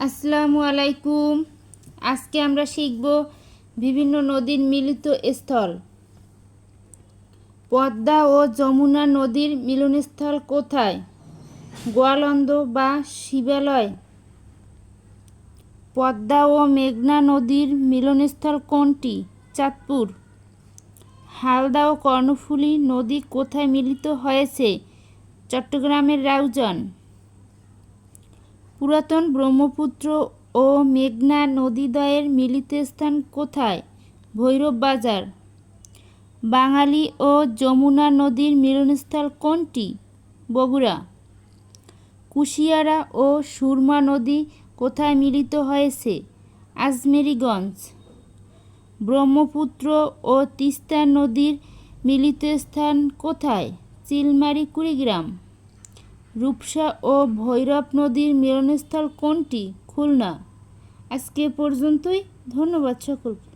আসসালামু আলাইকুম। আজকে আমরা শিখব বিভিন্ন নদীর মিলিত স্থল। পদ্মা ও যমুনা নদীর মিলনস্থল কোথায়? গোয়ালন্দ বা শিবালয়। পদ্মা ও মেঘনা নদীর মিলনস্থল কোনটি? চাঁদপুর। হালদা ও কর্ণফুলী নদী কোথায় মিলিত হয়েছে? চট্টগ্রামের রাউজান। পুরাতন ব্রহ্মপুত্র ও মেঘনা নদীদ্বয়ের মিলিত স্থান কোথায়? ভৈরব বাজার। বাঙালি ও যমুনা নদীর মিলনস্থল কোনটি? বগুড়া। কুশিয়ারা ও সুরমা নদী কোথায় মিলিত হয়েছে? আজমেরিগঞ্জ। ব্রহ্মপুত্র ও তিস্তা নদীর মিলিত স্থান কোথায়? চিলমারি কুড়িগ্রাম। রূপসা ও ভৈরব নদীর মিলনস্থল কোনটি? খুলনা। আজকে পর্যন্তই। ধন্যবাদ সকলকে।